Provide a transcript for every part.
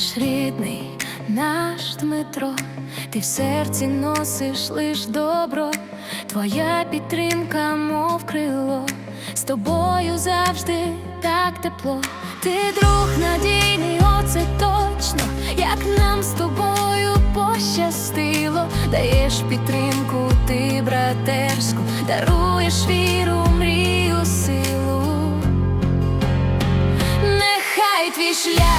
Наш рідний, наш Дмитро, ти в серці носиш лиш добро, твоя підтримка, мов крило, з тобою завжди так тепло. Ти друг надійний, оце точно, як нам з тобою пощастило, даєш підтримку, ти братерську, даруєш віру, мрію, силу. Нехай твій шлях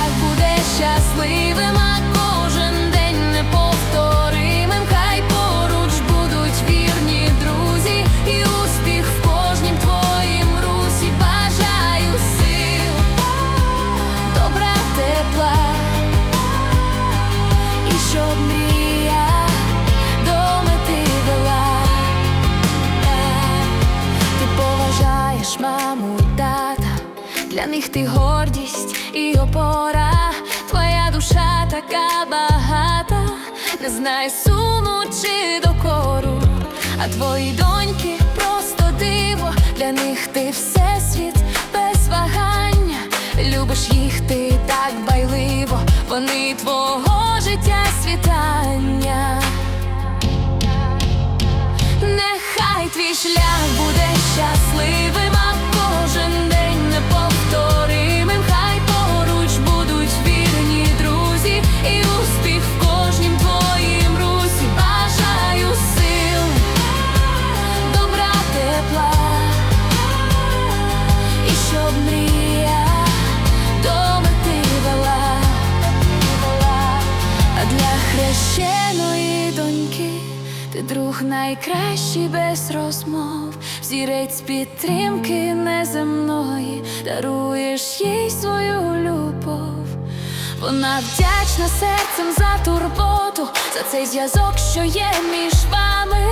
а кожен день неповторимим. Хай поруч будуть вірні друзі, і успіх в кожнім твоїм русі. Бажаю сил, добра тепла, і щоб мрія до мети вела. Ти поважаєш маму, тата, для них ти гордість і опора, твоя душа така багата, не знає суму чи докору, а твої доньки просто диво, для них ти всесвіт без вагання, любиш їх ти так байливо, вони твого життя світання. Нехай твій шлях буде щасливим, хрещеної доньки ти друг найкращий без розмов, взірець підтримки неземної, даруєш їй свою любов. Вона вдячна серцем за турботу, за цей зв'язок, що є між вами.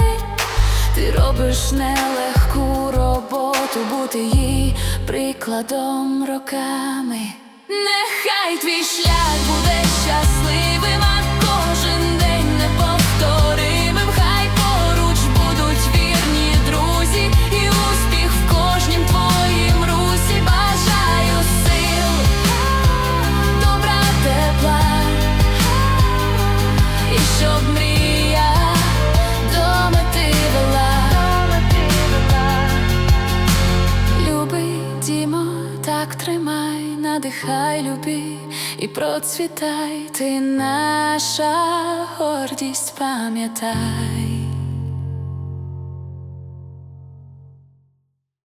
Ти робиш нелегку роботу, бути їй прикладом роками. Нехай твій шлях буде щасливим, надихай, люби і процвітай, ти наша гордість, пам'ятай.